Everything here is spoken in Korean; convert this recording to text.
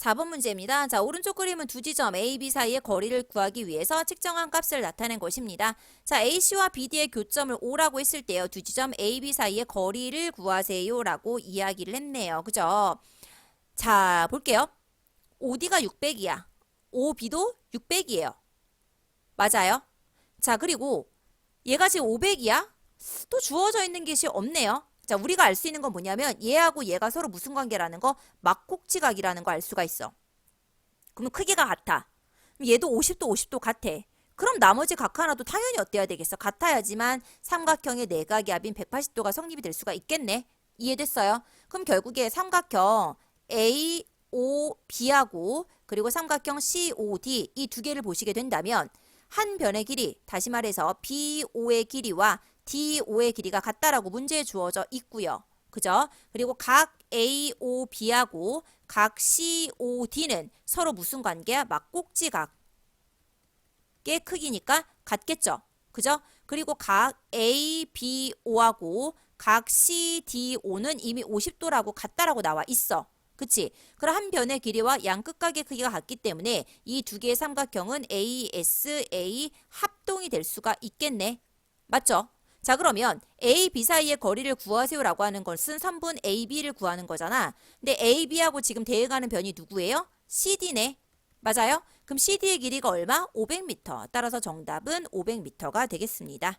4번 문제입니다. 자, 오른쪽 그림은 두 지점 A, B 사이의 거리를 구하기 위해서 측정한 값을 나타낸 것입니다. 자, AC와 BD의 교점을 O라고 했을 때요. 두 지점 A, B 사이의 거리를 구하세요라고 이야기를 했네요. 그죠? 자, 볼게요. OD가 600이야. OB도 600이에요. 맞아요? 자, 그리고 얘가 지금 500이야? 또 주어져 있는 것이 없네요. 자, 우리가 알 수 있는 건 뭐냐면 얘하고 얘가 서로 무슨 관계라는 거 막곡지각이라는 거 알 수가 있어. 그럼 크기가 같아. 그럼 얘도 50도 50도 같아. 그럼 나머지 각 하나도 당연히 어때야 되겠어? 같아야지만 삼각형의 내각이 합인 180도가 성립이 될 수가 있겠네. 이해됐어요? 그럼 결국에 삼각형 AOB하고 그리고 삼각형 COD 이 두 개를 보시게 된다면 한 변의 길이 다시 말해서 BO의 길이와 DO의 길이가 같다라고 문제에 주어져 있고요. 그죠? 그리고 각 AOB하고 각 COD는 서로 무슨 관계야? 막꼭지각의 크기니까 같겠죠. 그죠? 그리고 각 ABO하고 각 CDO는 이미 50도라고 같다라고 나와 있어. 그치? 그럼 한 변의 길이와 양 끝각의 크기가 같기 때문에 이 두 개의 삼각형은 ASA 합동이 될 수가 있겠네. 맞죠? 자 그러면 A, B 사이의 거리를 구하세요라고 하는 것은 3분 AB를 구하는 거잖아. 근데 AB하고 지금 대응하는 변이 누구예요? CD네. 맞아요? 그럼 CD의 길이가 얼마? 500m. 따라서 정답은 500m가 되겠습니다.